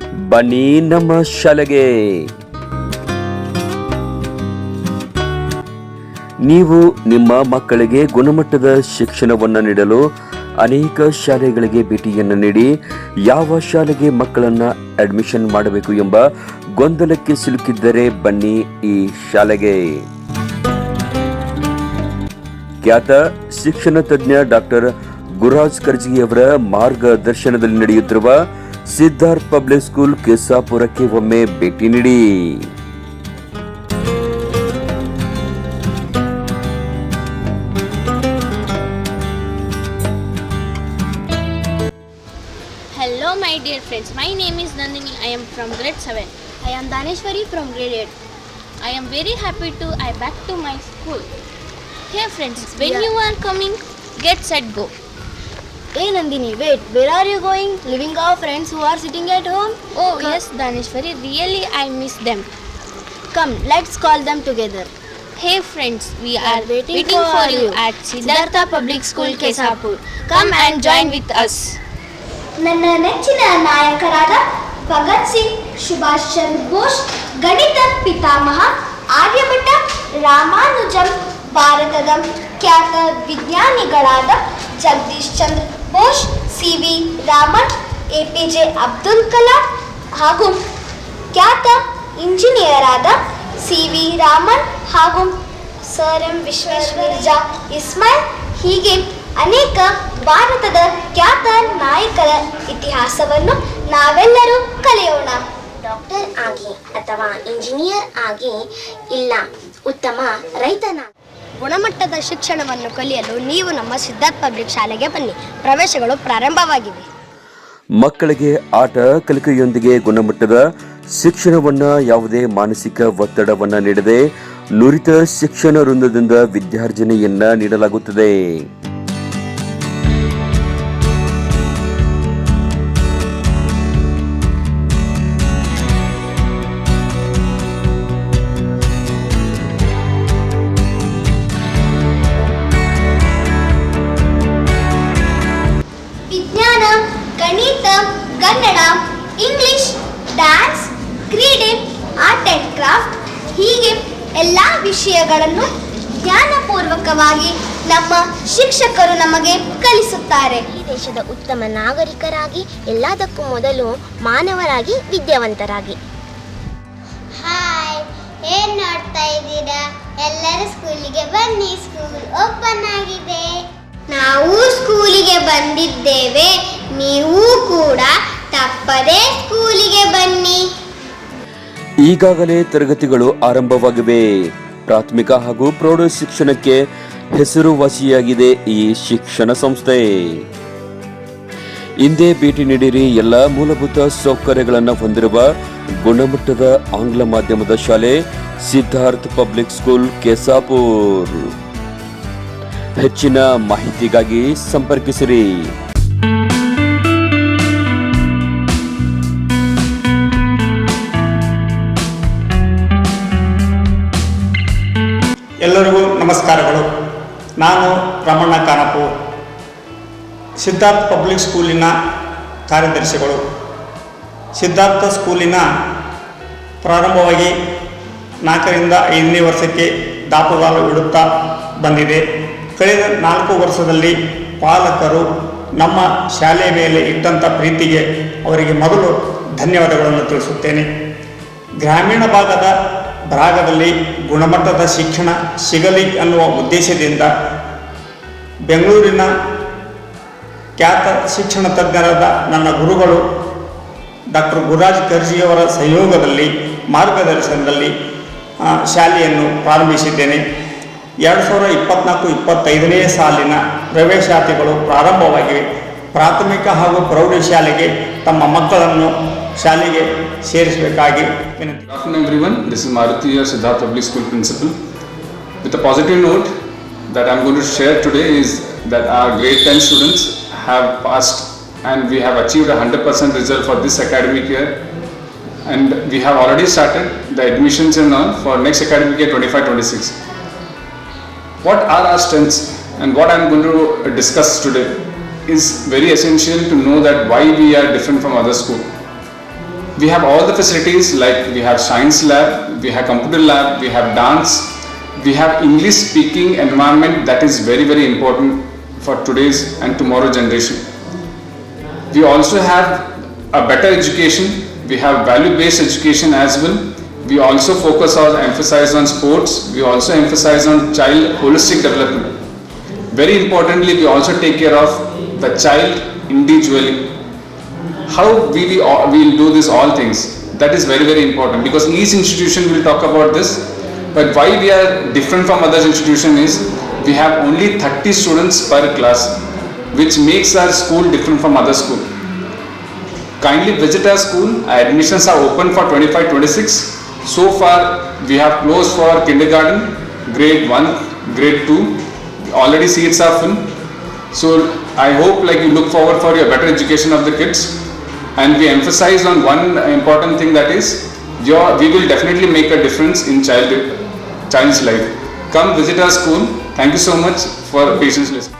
ಬನ್ನಿ ನಮ್ಮ ಶಾಲೆಗೆ. ನೀವು ನಿಮ್ಮ ಮಕ್ಕಳಿಗೆ ಗುಣಮಟ್ಟದ ಶಿಕ್ಷಣವನ್ನು ನೀಡಲು ಅನೇಕ ಶಾಲೆಗಳಿಗೆ ಭೇಟಿಯನ್ನು ನೀಡಿ ಯಾವ ಶಾಲೆಗೆ ಮಕ್ಕಳನ್ನು ಅಡ್ಮಿಷನ್ ಮಾಡಬೇಕು ಎಂಬ ಗೊಂದಲಕ್ಕೆ ಸಿಲುಕಿದ್ದರೆ ಬನ್ನಿ ಈ ಶಾಲೆಗೆ. ಖ್ಯಾತ ಶಿಕ್ಷಣ ತಜ್ಞ ಡಾಕ್ಟರ್ ಗುರುರಾಜ್ ಕರ್ಜಿಯವರ ಮಾರ್ಗದರ್ಶನದಲ್ಲಿ ನಡೆಯುತ್ತಿರುವ ಸಿದ್ಧಾರ್ಥ್ ಪಬ್ಲಿಕ್ ಸ್ಕೂಲ್ ಕೆಸಾಪುರಕ್ಕೆ ಒಮ್ಮೆ ಭೇಟಿ ನೀಡಿ Hello, my dear friends. My name is Nandini. I am from grade 7. I am Daneshwari from grade 8. I am very happy to I back to my school. Hey friends, when Yeah. you are coming, get set go. Hey Nandini, wait, where are you going? Leaving our friends who are sitting at home? Oh Co- yes, Daneshwari, really I miss them. Come, let's call them together. Hey friends, we are are waiting waiting, for for, you you. at Siddhartha Public School, Kesapur. Come and join with us. ನನ್ನ ನೆಚ್ಚಿನ ನಾಯಕರಾದ ಭಗತ್ ಸಿಂಗ್ ಸುಭಾಷ್ ಚಂದ್ರ ಬೋಸ್ ಗಣಿತ ಪಿತಾಮಹ ಆರ್ಯಭಟ ರಾಮಾನುಜಂ ಭಾರತದ ಖ್ಯಾತ ವಿಜ್ಞಾನಿಗಳಾದ ಜಗದೀಶ್ ಚಂದ್ರ Bose C V Raman A P J Abdul Kalam ಹಾಗೂ ಖ್ಯಾತ ಇಂಜಿನಿಯರಾದ ಸಿ ವಿ ರಾಮನ್ ಹಾಗೂ ಸರ್ ಎಂ. ವಿಶ್ವೇಶ್ವರಜ ಇಸ್ಮಾಯಿಲ್ ಹೀಗೆ ಅನೇಕ ಭಾರತದ ಖ್ಯಾತ ನಾಯಕರ ಇತಿಹಾಸವನ್ನು ನಾವೆಲ್ಲರೂ ಕಲಿಯೋಣ. ಡಾಕ್ಟರ್ ಆಗಿ ಅಥವಾ ಇಂಜಿನಿಯರ್ ಆಗಿ ಇಲ್ಲ, ಉತ್ತಮ ರೈತನ ಗುಣಮಟ್ಟದ ಶಿಕ್ಷಣವನ್ನು ಕಲಿಯಲು ನೀವು ನಮ್ಮ ಸಿದ್ಧಾರ್ಥ ಪಬ್ಲಿಕ್ ಶಾಲೆಗೆ ಬನ್ನಿ. ಪ್ರವೇಶಗಳು ಪ್ರಾರಂಭವಾಗಿವೆ. ಮಕ್ಕಳಿಗೆ ಆಟ ಕಲಿಕೆಯೊಂದಿಗೆ ಗುಣಮಟ್ಟದ ಶಿಕ್ಷಣವನ್ನ ಯಾವುದೇ ಮಾನಸಿಕ ಒತ್ತಡವನ್ನ ನೀಡದೆ ನುರಿತ ಶಿಕ್ಷಣ ವೃಂದದಿಂದ ವಿದ್ಯಾರ್ಜನೆಯನ್ನ ನೀಡಲಾಗುತ್ತದೆ. ಆರ್ಟ್ ಆ್ಯಂಡ್ ಕ್ರಾಫ್ಟ್ ಹೀಗೆ ಎಲ್ಲ ವಿಷಯಗಳನ್ನು ಜ್ಞಾನಪೂರ್ವಕವಾಗಿ ನಮ್ಮ ಶಿಕ್ಷಕರು ನಮಗೆ ಕಲಿಸುತ್ತಾರೆ. ಈ ದೇಶದ ಉತ್ತಮ ನಾಗರಿಕರಾಗಿ ಎಲ್ಲದಕ್ಕೂ ಮೊದಲು ಮಾನವರಾಗಿ ವಿದ್ಯಾವಂತರಾಗಿ. ಹಾಯ್ ಏನ್ ನೋಡ್ತಾ ಇದ್ದೀರಾ? ಎಲ್ಲರೂ ಸ್ಕೂಲಿಗೆ ಬನ್ನಿ. ಸ್ಕೂಲ್ ಓಪನ್ ಆಗಿದೆ. ನಾವು ಸ್ಕೂಲಿಗೆ ಬಂದಿದ್ದೇವೆ. ನೀವು ಕೂಡ ತಪ್ಪದೇ ಸ್ಕೂಲಿಗೆ ಬನ್ನಿ. ಈಗಾಗಲೇ ತರಗತಿಗಳು ಆರಂಭವಾಗಿವೆ. ಪ್ರಾಥಮಿಕ ಹಾಗೂ ಪ್ರೌಢ ಶಿಕ್ಷಣಕ್ಕೆ ಹೆಸರುವಾಸಿಯಾಗಿದೆ ಈ ಶಿಕ್ಷಣ ಸಂಸ್ಥೆ. ಹಿಂದೆ ಭೇಟಿ ನೀಡಿರಿ ಎಲ್ಲ ಮೂಲಭೂತ ಸೌಕರ್ಯಗಳನ್ನು ಹೊಂದಿರುವ ಗುಣಮಟ್ಟದ ಆಂಗ್ಲ ಮಾಧ್ಯಮದ ಶಾಲೆ ಸಿದ್ಧಾರ್ಥ್ ಪಬ್ಲಿಕ್ ಸ್ಕೂಲ್, ಕೆಸಾಪುರ್. ಹೆಚ್ಚಿನ ಮಾಹಿತಿಗಾಗಿ ಸಂಪರ್ಕಿಸಿರಿ. ನಮಸ್ಕಾರಗಳು. ನಾನು ರಮಣ್ಣ ಕಾನಪು, ಸಿದ್ಧಾರ್ಥ ಪಬ್ಲಿಕ್ ಸ್ಕೂಲಿನ ಕಾರ್ಯದರ್ಶಿಗಳು. ಸಿದ್ಧಾರ್ಥ ಸ್ಕೂಲಿನ ಪ್ರಾರಂಭವಾಗಿ ನಾಲ್ಕರಿಂದ ಐದನೇ ವರ್ಷಕ್ಕೆ ದಾಪುಗಾಲು ಇಡುತ್ತಾ ಬಂದಿದೆ. ಕಳೆದ ನಾಲ್ಕು ವರ್ಷದಲ್ಲಿ ಪಾಲಕರು ನಮ್ಮ ಶಾಲೆಯ ಮೇಲೆ ಇಟ್ಟಂಥ ಪ್ರೀತಿಗೆ ಅವರಿಗೆ ಮೊದಲು ಧನ್ಯವಾದಗಳನ್ನು ತಿಳಿಸುತ್ತೇನೆ. ಗ್ರಾಮೀಣ ಭಾಗದ ಭಾಗದಲ್ಲಿ ಗುಣಮಟ್ಟದ ಶಿಕ್ಷಣ ಸಿಗಲಿ ಅನ್ನುವ ಉದ್ದೇಶದಿಂದ ಬೆಂಗಳೂರಿನ ಖ್ಯಾತ ಶಿಕ್ಷಣ ತಜ್ಞರಾದ ನನ್ನ ಗುರುಗಳು ಡಾಕ್ಟರ್ ಗುರುರಾಜ್ ಖರ್ಜಿಯವರ ಸಹಯೋಗದಲ್ಲಿ ಮಾರ್ಗದರ್ಶನದಲ್ಲಿ ಶಾಲೆಯನ್ನು ಪ್ರಾರಂಭಿಸಿದ್ದೇನೆ. ಎರಡು ಸಾವಿರ ಇಪ್ಪತ್ನಾಲ್ಕು ಇಪ್ಪತ್ತೈದನೇ ಸಾಲಿನ ಪ್ರವೇಶಾತಿಗಳು ಪ್ರಾರಂಭವಾಗಿವೆ. ಪ್ರಾಥಮಿಕ ಹಾಗೂ ಪ್ರೌಢಶಾಲೆಗೆ ತಮ್ಮ ಮಕ್ಕಳನ್ನು ಶಾಲೆಗೆ ಸೇರಿಸಬೇಕಾಗಿ ವಿನಂತಿ Good afternoon, everyone. This is Maruti, your Siddharth Public School principal. With a positive note that I'm going to share today is that our grade 10 students have passed and we have achieved a 100% result for this academic year. And we have already started the admissions and all for next academic year 25-26. What are our strengths and what I'm going to discuss today is very essential to know that why we are different from other schools. We have all the facilities like we have science lab, we have computer lab, we have dance, we have English speaking environment that is very very important for today's and tomorrow generation. We also have a better education, we have value based education as well. We also focus or emphasize on sports, we also emphasize on child holistic development. Very importantly, we also take care of the child individually. How we we all- will do this all things that is very very important because each institution will talk about this. But why we are different from other institution is we have only 30 students per class, which makes our school different from other school. Kindly visit our school. Our admissions are open for 25-26. So far, we have closed for kindergarten, grade 1, grade 2. Already seats are full. So I hope like you look forward for your better education of the kids. And we emphasize on one important thing that is, your, we will definitely make a difference in child, child's life. Come visit our school. Thank you so much for patience listening.